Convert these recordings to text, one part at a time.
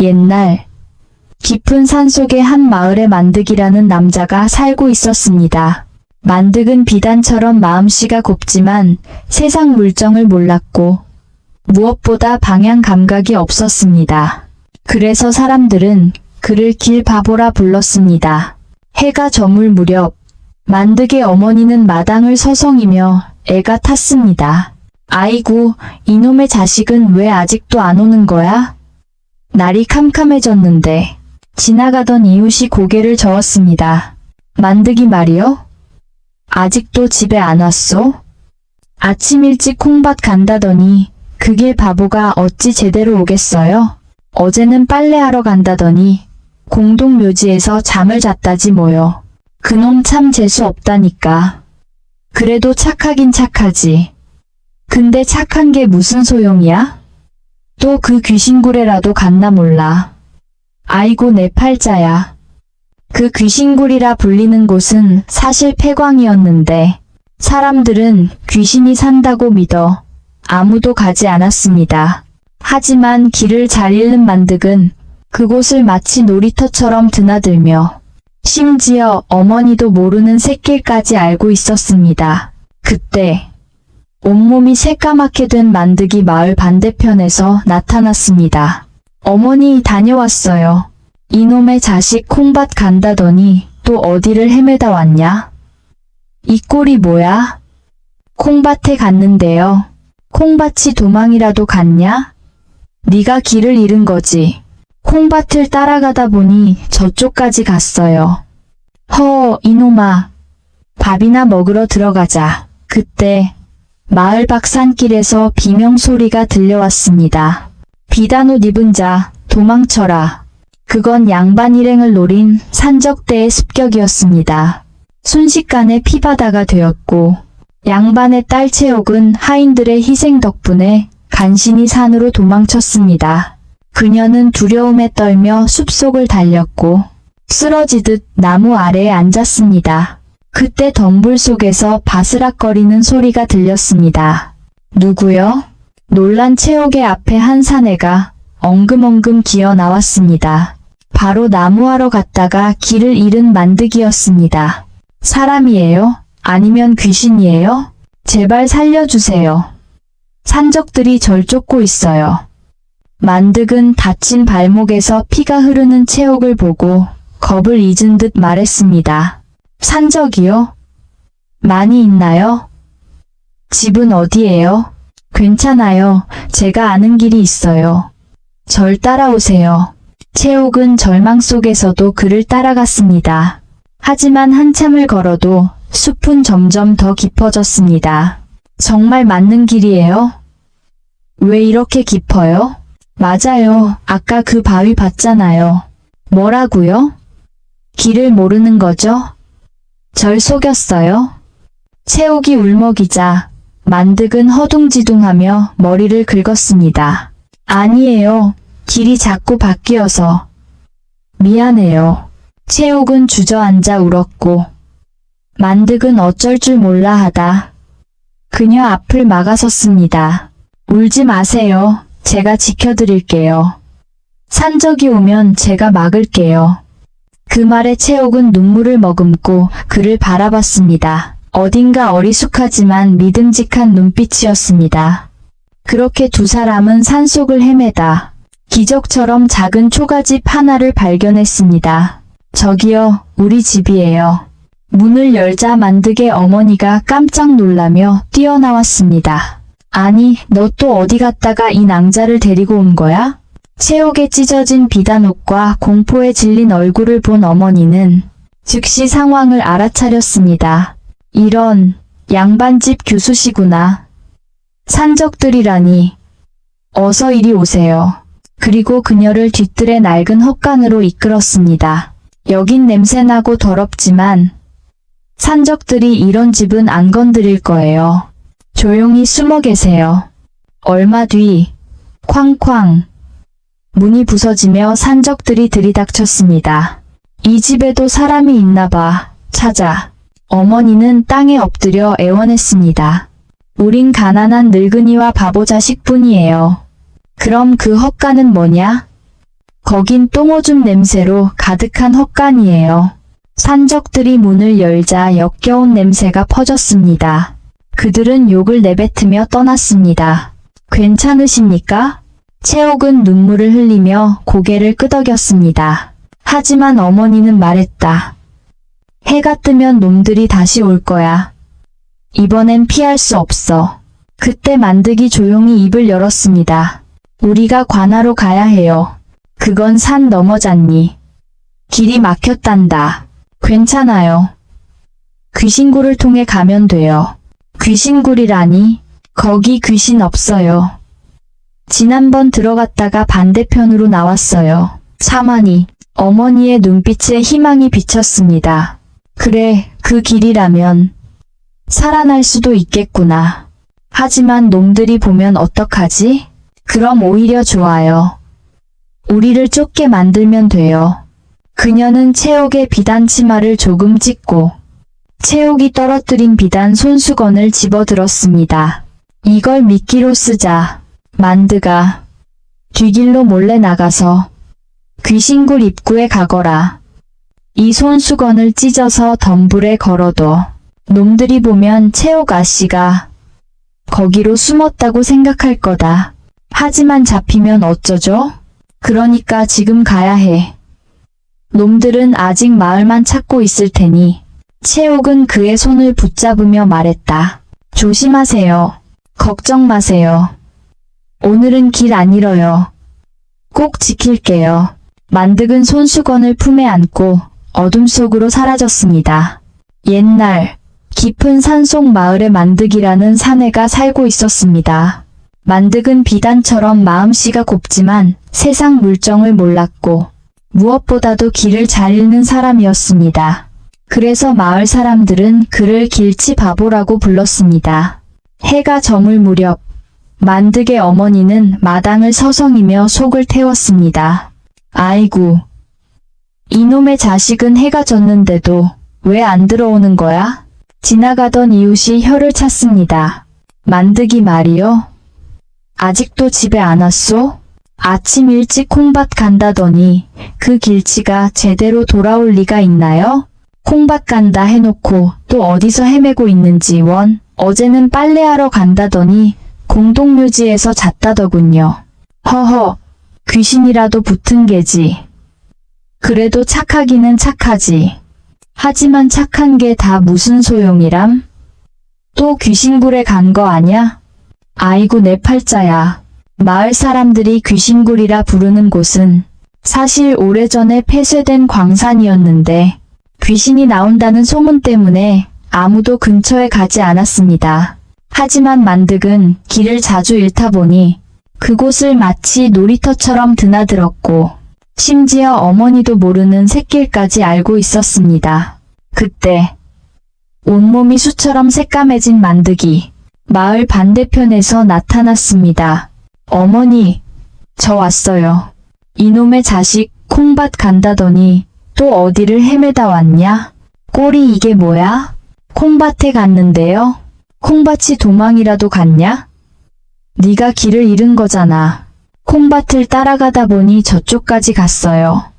옛날 깊은 산속의 한 마을에 만득이라는 남자가 살고 있었습니다. 만득은 비단처럼 마음씨가 곱지만 세상 물정을 몰랐고 무엇보다 방향 감각이 없었습니다. 그래서 사람들은 그를 길 바보라 불렀습니다. 해가 저물 무렵 만득의 어머니는 마당을 서성이며 애가 탔습니다. 아이고, 이놈의 자식은 왜 아직도 안 오는 거야? 날이 캄캄해졌는데 지나가던 이웃이 고개를 저었습니다. 만득이 말이요? 아직도 집에 안 왔소? 아침 일찍 콩밭 간다더니 그길 바보가 어찌 제대로 오겠어요? 어제는 빨래하러 간다더니 공동묘지에서 잠을 잤다지 뭐요. 그놈 참 재수 없다니까. 그래도 착하긴 착하지. 근데 착한 게 무슨 소용이야? 또 그 귀신구레라도 갔나 몰라. 아이고 내 팔자야. 그 귀신굴이라 불리는 곳은 사실 폐광이었는데 사람들은 귀신이 산다고 믿어 아무도 가지 않았습니다. 하지만 길을 잘 잃는 만득은 그곳을 마치 놀이터처럼 드나들며 심지어 어머니도 모르는 새길까지 알고 있었습니다. 그때 온몸이 새까맣게 된 만득이 마을 반대편에서 나타났습니다. 어머니 다녀왔어요. 이놈의 자식 콩밭 간다더니 또 어디를 헤매다 왔냐? 이 꼴이 뭐야? 콩밭에 갔는데요. 콩밭이 도망이라도 갔냐? 네가 길을 잃은 거지. 콩밭을 따라가다 보니 저쪽까지 갔어요. 허, 이놈아. 밥이나 먹으러 들어가자. 그때 마을 밖 산길에서 비명소리가 들려왔습니다. 비단옷 입은 자, 도망쳐라. 그건 양반 일행을 노린 산적대의 습격이었습니다. 순식간에 피바다가 되었고, 양반의 딸 채옥은 하인들의 희생 덕분에 간신히 산으로 도망쳤습니다. 그녀는 두려움에 떨며 숲속을 달렸고, 쓰러지듯 나무 아래에 앉았습니다. 그때 덤불 속에서 바스락거리는 소리가 들렸습니다. 누구요? 놀란 채옥의 앞에 한 사내가 엉금엉금 기어 나왔습니다. 바로 나무하러 갔다가 길을 잃은 만득이었습니다. 사람이에요? 아니면 귀신이에요? 제발 살려주세요. 산적들이 절 쫓고 있어요. 만득은 다친 발목에서 피가 흐르는 채옥을 보고 겁을 잊은 듯 말했습니다. 산 적이요? 많이 있나요? 집은 어디예요? 괜찮아요. 제가 아는 길이 있어요. 절 따라오세요. 채옥은 절망 속에서도 그를 따라갔습니다. 하지만 한참을 걸어도 숲은 점점 더 깊어졌습니다. 정말 맞는 길이에요? 왜 이렇게 깊어요? 맞아요. 아까 그 바위 봤잖아요. 뭐라고요? 길을 모르는 거죠? 절 속였어요? 채옥이 울먹이자 만득은 허둥지둥하며 머리를 긁었습니다. 아니에요. 길이 자꾸 바뀌어서. 미안해요. 채옥은 주저앉아 울었고 만득은 어쩔 줄 몰라 하다. 그녀 앞을 막아섰습니다. 울지 마세요. 제가 지켜드릴게요. 산적이 오면 제가 막을게요. 그 말에 채옥은 눈물을 머금고 그를 바라봤습니다. 어딘가 어리숙하지만 믿음직한 눈빛이었습니다. 그렇게 두 사람은 산속을 헤매다 기적처럼 작은 초가집 하나를 발견했습니다. 저기요, 우리 집이에요. 문을 열자 만득의 어머니가 깜짝 놀라며 뛰어나왔습니다. 아니, 너 또 어디 갔다가 이 낭자를 데리고 온 거야? 채옥에 찢어진 비단옷과 공포에 질린 얼굴을 본 어머니는 즉시 상황을 알아차렸습니다. 이런 양반집 교수시구나. 산적들이라니. 어서 이리 오세요. 그리고 그녀를 뒤뜰의 낡은 헛간으로 이끌었습니다. 여긴 냄새나고 더럽지만 산적들이 이런 집은 안 건드릴 거예요. 조용히 숨어 계세요. 얼마 뒤 쾅쾅 문이 부서지며 산적들이 들이닥쳤습니다. 이 집에도 사람이 있나 봐. 찾아. 어머니는 땅에 엎드려 애원했습니다. 우린 가난한 늙은이와 바보 자식뿐이에요. 그럼 그 헛간은 뭐냐? 거긴 똥오줌 냄새로 가득한 헛간이에요. 산적들이 문을 열자 역겨운 냄새가 퍼졌습니다. 그들은 욕을 내뱉으며 떠났습니다. 괜찮으십니까? 채옥은 눈물을 흘리며 고개를 끄덕였습니다. 하지만 어머니는 말했다. 해가 뜨면 놈들이 다시 올 거야. 이번엔 피할 수 없어. 그때 만득이 조용히 입을 열었습니다. 우리가 관하로 가야 해요. 그건 산 넘어잖니. 길이 막혔단다. 괜찮아요. 귀신굴을 통해 가면 돼요. 귀신굴이라니? 거기 귀신 없어요. 지난번 들어갔다가 반대편으로 나왔어요. 차마니, 어머니의 눈빛에 희망이 비쳤습니다. 그래, 그 길이라면 살아날 수도 있겠구나. 하지만 놈들이 보면 어떡하지? 그럼 오히려 좋아요. 우리를 쫓게 만들면 돼요. 그녀는 채옥의 비단 치마를 조금 찢고 채옥이 떨어뜨린 비단 손수건을 집어들었습니다. 이걸 미끼로 쓰자. 만드가 뒤길로 몰래 나가서 귀신굴 입구에 가거라. 이 손수건을 찢어서 덤불에 걸어둬. 놈들이 보면 채옥 아씨가 거기로 숨었다고 생각할 거다. 하지만 잡히면 어쩌죠? 그러니까 지금 가야 해. 놈들은 아직 마을만 찾고 있을 테니 채옥은 그의 손을 붙잡으며 말했다. 조심하세요. 걱정 마세요. 오늘은 길 안 잃어요. 꼭 지킬게요. 만득은 손수건을 품에 안고 어둠 속으로 사라졌습니다. 옛날 깊은 산속 마을에 만득이라는 사내가 살고 있었습니다. 만득은 비단처럼 마음씨가 곱지만 세상 물정을 몰랐고 무엇보다도 길을 잘 잃는 사람이었습니다. 그래서 마을 사람들은 그를 길치 바보라고 불렀습니다. 해가 저물 무렵 만득의 어머니는 마당을 서성이며 속을 태웠습니다. 아이고. 이놈의 자식은 해가 졌는데도 왜 안 들어오는 거야? 지나가던 이웃이 혀를 찼습니다. 만득이 말이요? 아직도 집에 안 왔소? 아침 일찍 콩밭 간다더니 그 길치가 제대로 돌아올 리가 있나요? 콩밭 간다 해놓고 또 어디서 헤매고 있는지 원 어제는 빨래하러 간다더니 공동묘지에서 잤다더군요. 허허 귀신이라도 붙은 게지. 그래도 착하기는 착하지. 하지만 착한 게 다 무슨 소용이람? 또 귀신굴에 간 거 아냐? 아이고 내 팔자야. 마을 사람들이 귀신굴이라 부르는 곳은 사실 오래전에 폐쇄된 광산이었는데 귀신이 나온다는 소문 때문에 아무도 근처에 가지 않았습니다. 하지만 만득은 길을 자주 잃다 보니 그곳을 마치 놀이터처럼 드나들었고 심지어 어머니도 모르는 샛길까지 알고 있었습니다. 그때 온몸이 수처럼 새까매진 만득이 마을 반대편에서 나타났습니다. 어머니, 저 왔어요. 이놈의 자식 콩밭 간다더니 또 어디를 헤매다 왔냐? 꼴이 이게 뭐야? 콩밭에 갔는데요? 콩밭이 도망이라도 갔냐? 네가 길을 잃은 거잖아. 콩밭을 따라가다 보니 저쪽까지 갔어요.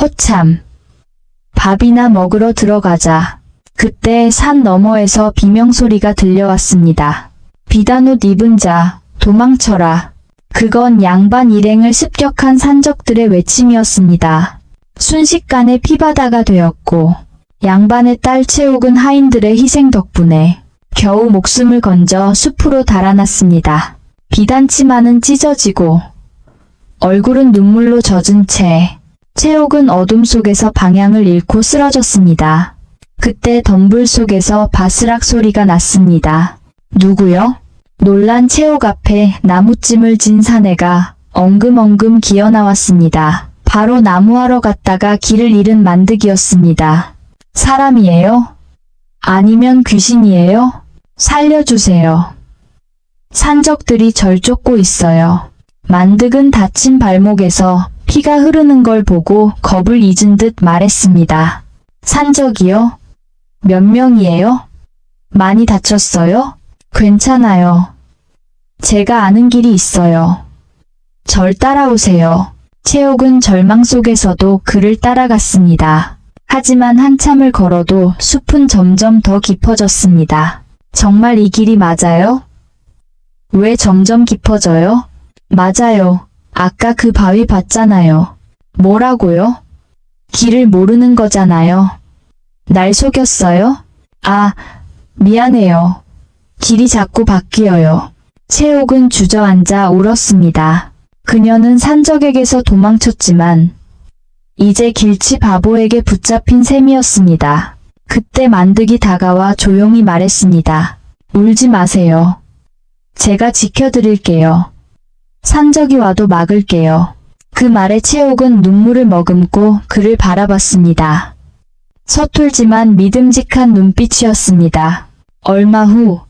허참. 밥이나 먹으러 들어가자. 그때 산 너머에서 비명소리가 들려왔습니다. 비단옷 입은 자, 도망쳐라. 그건 양반 일행을 습격한 산적들의 외침이었습니다. 순식간에 피바다가 되었고, 양반의 딸 채옥은 하인들의 희생 덕분에 겨우 목숨을 건져 숲으로 달아났습니다. 비단치마는 찢어지고 얼굴은 눈물로 젖은 채 채옥은 어둠 속에서 방향을 잃고 쓰러졌습니다. 그때 덤불 속에서 바스락 소리가 났습니다. 누구요? 놀란 채옥 앞에 나무찜을 진 사내가 엉금엉금 기어 나왔습니다. 바로 나무하러 갔다가 길을 잃은 만득이었습니다. 사람이에요? 아니면 귀신이에요? 살려주세요. 산적들이 절 쫓고 있어요. 만득은 다친 발목에서 피가 흐르는 걸 보고 겁을 잊은 듯 말했습니다. 산적이요? 몇 명이에요? 많이 다쳤어요? 괜찮아요. 제가 아는 길이 있어요. 절 따라오세요. 채옥은 절망 속에서도 그를 따라갔습니다. 하지만 한참을 걸어도 숲은 점점 더 깊어졌습니다. 정말 이 길이 맞아요? 왜 점점 깊어져요? 맞아요. 아까 그 바위 봤잖아요. 뭐라고요? 길을 모르는 거잖아요. 날 속였어요? 아, 미안해요. 길이 자꾸 바뀌어요. 채옥은 주저앉아 울었습니다. 그녀는 산적에게서 도망쳤지만 이제 길치 바보에게 붙잡힌 셈이었습니다. 그때 만득이 다가와 조용히 말했습니다. 울지 마세요. 제가 지켜드릴게요. 산적이 와도 막을게요. 그 말에 채옥은 눈물을 머금고 그를 바라봤습니다. 서툴지만 믿음직한 눈빛이었습니다. 얼마 후,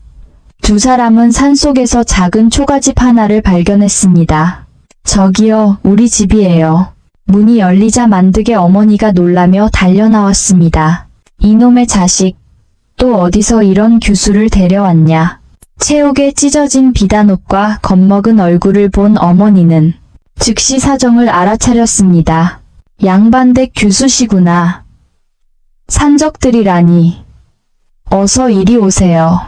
두 사람은 산속에서 작은 초가집 하나를 발견했습니다. 저기요, 우리 집이에요. 문이 열리자 만득의 어머니가 놀라며 달려나왔습니다. 이놈의 자식, 또 어디서 이런 규수를 데려왔냐. 채옥의 찢어진 비단옷과 겁먹은 얼굴을 본 어머니는 즉시 사정을 알아차렸습니다. 양반댁 규수시구나. 산적들이라니. 어서 이리 오세요.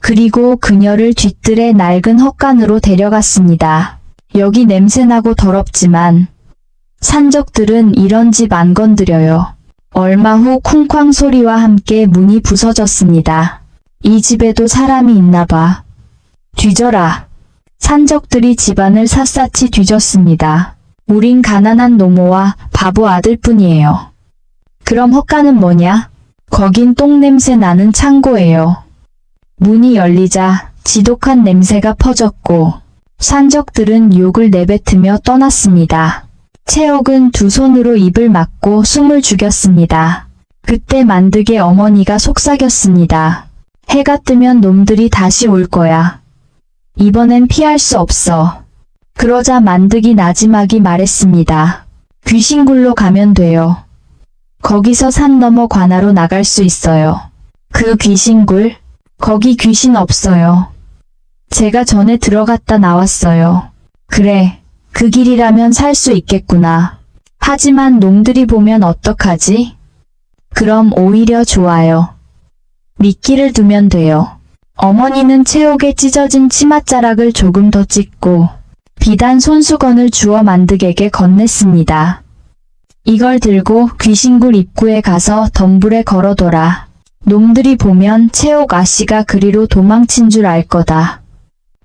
그리고 그녀를 뒤뜰에 낡은 헛간으로 데려갔습니다. 여기 냄새나고 더럽지만 산적들은 이런 집 안 건드려요. 얼마 후 쿵쾅 소리와 함께 문이 부서졌습니다. 이 집에도 사람이 있나 봐. 뒤져라. 산적들이 집안을 샅샅이 뒤졌습니다. 우린 가난한 노모와 바보 아들뿐이에요. 그럼 헛간은 뭐냐? 거긴 똥냄새 나는 창고예요. 문이 열리자 지독한 냄새가 퍼졌고 산적들은 욕을 내뱉으며 떠났습니다. 채옥은 두 손으로 입을 막고 숨을 죽였습니다. 그때 만득의 어머니가 속삭였습니다. 해가 뜨면 놈들이 다시 올 거야. 이번엔 피할 수 없어. 그러자 만득이 나지막이 말했습니다. 귀신굴로 가면 돼요. 거기서 산 너머 관하로 나갈 수 있어요. 그 귀신굴? 거기 귀신 없어요. 제가 전에 들어갔다 나왔어요. 그래, 그 길이라면 살 수 있겠구나. 하지만 놈들이 보면 어떡하지? 그럼 오히려 좋아요. 미끼를 두면 돼요. 어머니는 채옥의 찢어진 치맛자락을 조금 더 찢고 비단 손수건을 주워 만득에게 건넸습니다. 이걸 들고 귀신굴 입구에 가서 덤불에 걸어둬라. 놈들이 보면 채옥 아씨가 그리로 도망친 줄 알 거다.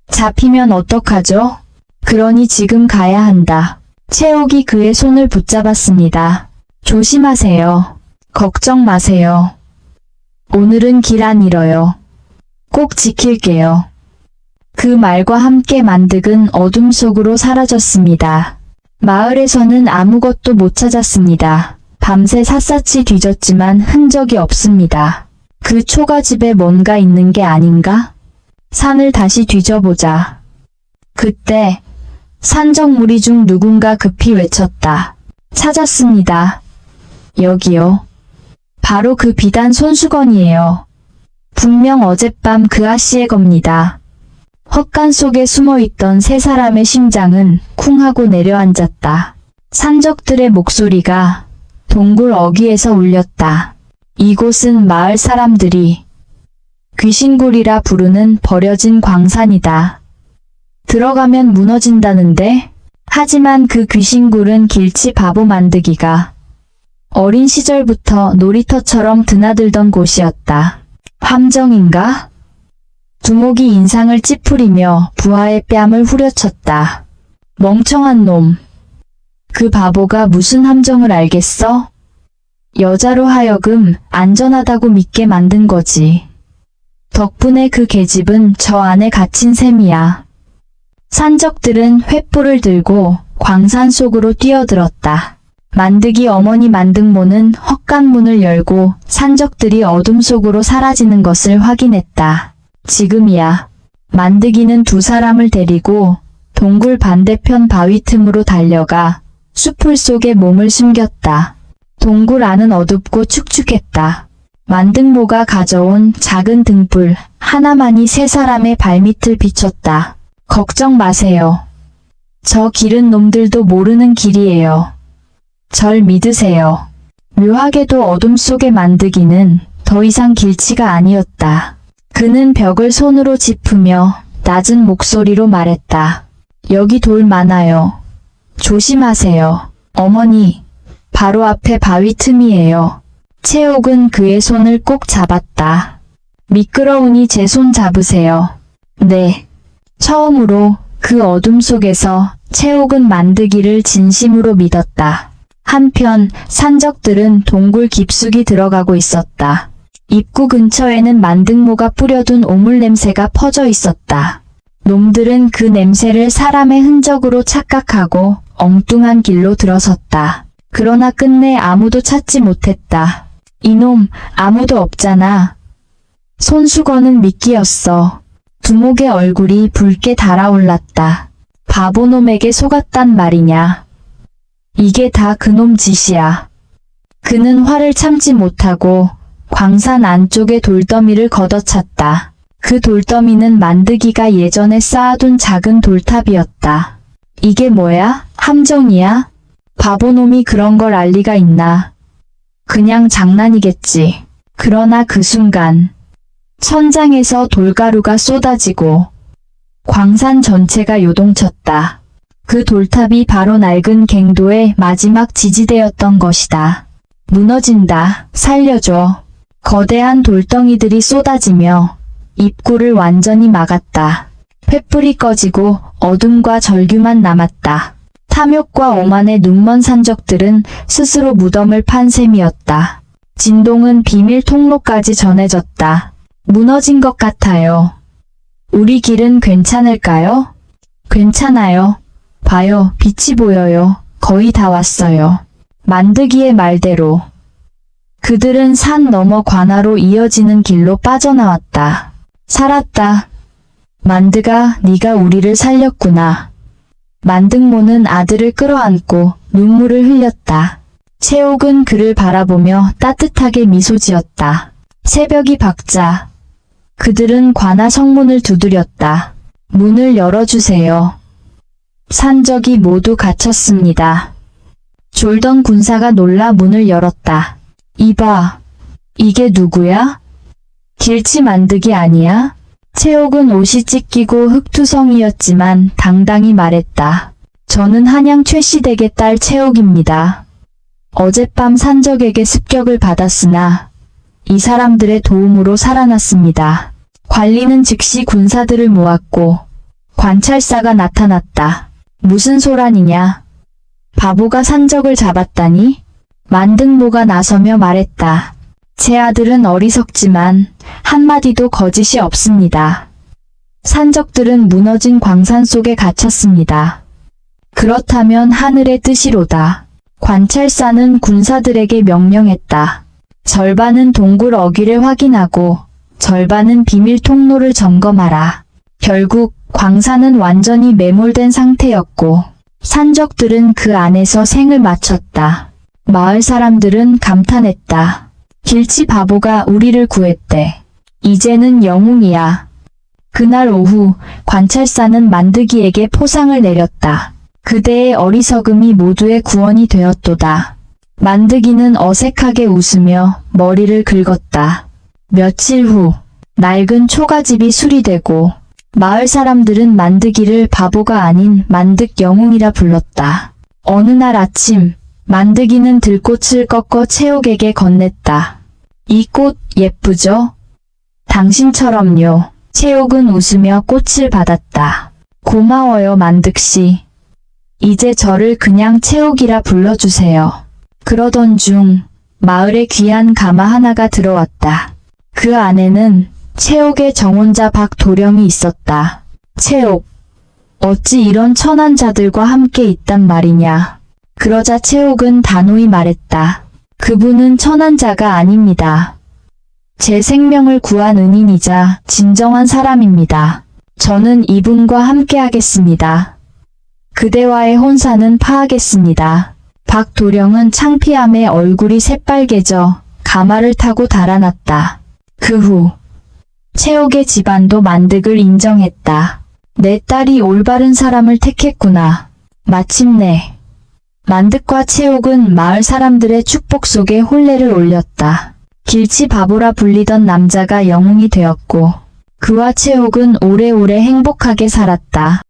잡히면 어떡하죠? 그러니 지금 가야 한다. 채옥이 그의 손을 붙잡았습니다. 조심하세요. 걱정 마세요. 오늘은 길 안 잃어요. 꼭 지킬게요. 그 말과 함께 만득은 어둠 속으로 사라졌습니다. 마을에서는 아무것도 못 찾았습니다. 밤새 샅샅이 뒤졌지만 흔적이 없습니다. 그 초가집에 뭔가 있는 게 아닌가? 산을 다시 뒤져보자. 그때 산적 무리 중 누군가 급히 외쳤다. 찾았습니다. 여기요. 바로 그 비단 손수건이에요. 분명 어젯밤 그 아씨의 겁니다. 헛간 속에 숨어 있던 세 사람의 심장은 쿵 하고 내려앉았다. 산적들의 목소리가 동굴 어귀에서 울렸다. 이곳은 마을 사람들이 귀신굴이라 부르는 버려진 광산이다. 들어가면 무너진다는데? 하지만 그 귀신굴은 길치 바보 만드기가 어린 시절부터 놀이터처럼 드나들던 곳이었다. 함정인가? 두목이 인상을 찌푸리며 부하의 뺨을 후려쳤다. 멍청한 놈. 그 바보가 무슨 함정을 알겠어? 여자로 하여금 안전하다고 믿게 만든 거지. 덕분에 그 계집은 저 안에 갇힌 셈이야. 산적들은 횃불을 들고 광산 속으로 뛰어들었다. 만득이 어머니 만득모는 헛간문을 열고 산적들이 어둠 속으로 사라지는 것을 확인했다. 지금이야. 만득이는 두 사람을 데리고 동굴 반대편 바위 틈으로 달려가 수풀 속에 몸을 숨겼다. 동굴 안은 어둡고 축축했다. 만등모가 가져온 작은 등불 하나만이 세 사람의 발밑을 비췄다. 걱정 마세요. 저 길은 놈들도 모르는 길이에요. 절 믿으세요. 묘하게도 어둠 속의 만드기는 더 이상 길치가 아니었다. 그는 벽을 손으로 짚으며 낮은 목소리로 말했다. 여기 돌 많아요. 조심하세요. 어머니, 바로 앞에 바위 틈이에요. 채옥은 그의 손을 꼭 잡았다. 미끄러우니 제 손 잡으세요. 네. 처음으로 그 어둠 속에서 채옥은 만드기를 진심으로 믿었다. 한편 산적들은 동굴 깊숙이 들어가고 있었다. 입구 근처에는 만등모가 뿌려둔 오물 냄새가 퍼져 있었다. 놈들은 그 냄새를 사람의 흔적으로 착각하고 엉뚱한 길로 들어섰다. 그러나 끝내 아무도 찾지 못했다. 이놈, 아무도 없잖아. 손수건은 미끼였어. 두목의 얼굴이 붉게 달아올랐다. 바보놈에게 속았단 말이냐. 이게 다 그놈 짓이야. 그는 화를 참지 못하고 광산 안쪽의 돌더미를 걷어찼다. 그 돌더미는 만드기가 예전에 쌓아둔 작은 돌탑이었다. 이게 뭐야? 함정이야? 바보놈이 그런 걸 알 리가 있나? 그냥 장난이겠지. 그러나 그 순간, 천장에서 돌가루가 쏟아지고, 광산 전체가 요동쳤다. 그 돌탑이 바로 낡은 갱도의 마지막 지지대였던 것이다. 무너진다. 살려줘. 거대한 돌덩이들이 쏟아지며 입구를 완전히 막았다. 횃불이 꺼지고 어둠과 절규만 남았다. 탐욕과 오만의 눈먼 산적들은 스스로 무덤을 판 셈이었다. 진동은 비밀 통로까지 전해졌다. 무너진 것 같아요. 우리 길은 괜찮을까요? 괜찮아요. 봐요, 빛이 보여요. 거의 다 왔어요. 만드기의 말대로. 그들은 산 너머 관하로 이어지는 길로 빠져나왔다. 살았다. 만드가 네가 우리를 살렸구나. 만등모는 아들을 끌어안고 눈물을 흘렸다. 채옥은 그를 바라보며 따뜻하게 미소 지었다. 새벽이 밝자 그들은 관아 성문을 두드렸다. 문을 열어주세요. 산적이 모두 갇혔습니다. 졸던 군사가 놀라 문을 열었다. 이봐, 이게 누구야? 길치 만드기 아니야? 채옥은 옷이 찢기고 흑투성이었지만 당당히 말했다. 저는 한양 최씨댁의 딸 채옥입니다. 어젯밤 산적에게 습격을 받았으나 이 사람들의 도움으로 살아났습니다. 관리는 즉시 군사들을 모았고 관찰사가 나타났다. 무슨 소란이냐? 바보가 산적을 잡았다니? 만등모가 나서며 말했다. 제 아들은 어리석지만 한마디도 거짓이 없습니다. 산적들은 무너진 광산 속에 갇혔습니다. 그렇다면 하늘의 뜻이로다. 관찰사는 군사들에게 명령했다. 절반은 동굴 어귀를 확인하고 절반은 비밀 통로를 점검하라. 결국 광산은 완전히 매몰된 상태였고 산적들은 그 안에서 생을 마쳤다. 마을 사람들은 감탄했다. 길치 바보가 우리를 구했대. 이제는 영웅이야. 그날 오후 관찰사는 만드기에게 포상을 내렸다. 그대의 어리석음이 모두의 구원이 되었도다. 만드기는 어색하게 웃으며 머리를 긁었다. 며칠 후 낡은 초가집이 수리되고 마을 사람들은 만드기를 바보가 아닌 만득 영웅이라 불렀다. 어느 날 아침 만드기는 들꽃을 꺾어 채옥에게 건넸다. 이 꽃 예쁘죠? 당신처럼요. 채옥은 웃으며 꽃을 받았다. 고마워요 만득씨. 이제 저를 그냥 채옥이라 불러주세요. 그러던 중 마을에 귀한 가마 하나가 들어왔다. 그 안에는 채옥의 정혼자 박도령이 있었다. 채옥, 어찌 이런 천한 자들과 함께 있단 말이냐. 그러자 채옥은 단호히 말했다. 그분은 천한 자가 아닙니다. 제 생명을 구한 은인이자 진정한 사람입니다. 저는 이분과 함께 하겠습니다. 그대와의 혼사는 파하겠습니다. 박도령은 창피함에 얼굴이 새빨개져 가마를 타고 달아났다. 그 후, 채옥의 집안도 만득을 인정했다. 내 딸이 올바른 사람을 택했구나. 마침내 만득과 채옥은 마을 사람들의 축복 속에 혼례를 올렸다. 길치 바보라 불리던 남자가 영웅이 되었고 그와 채옥은 오래오래 행복하게 살았다.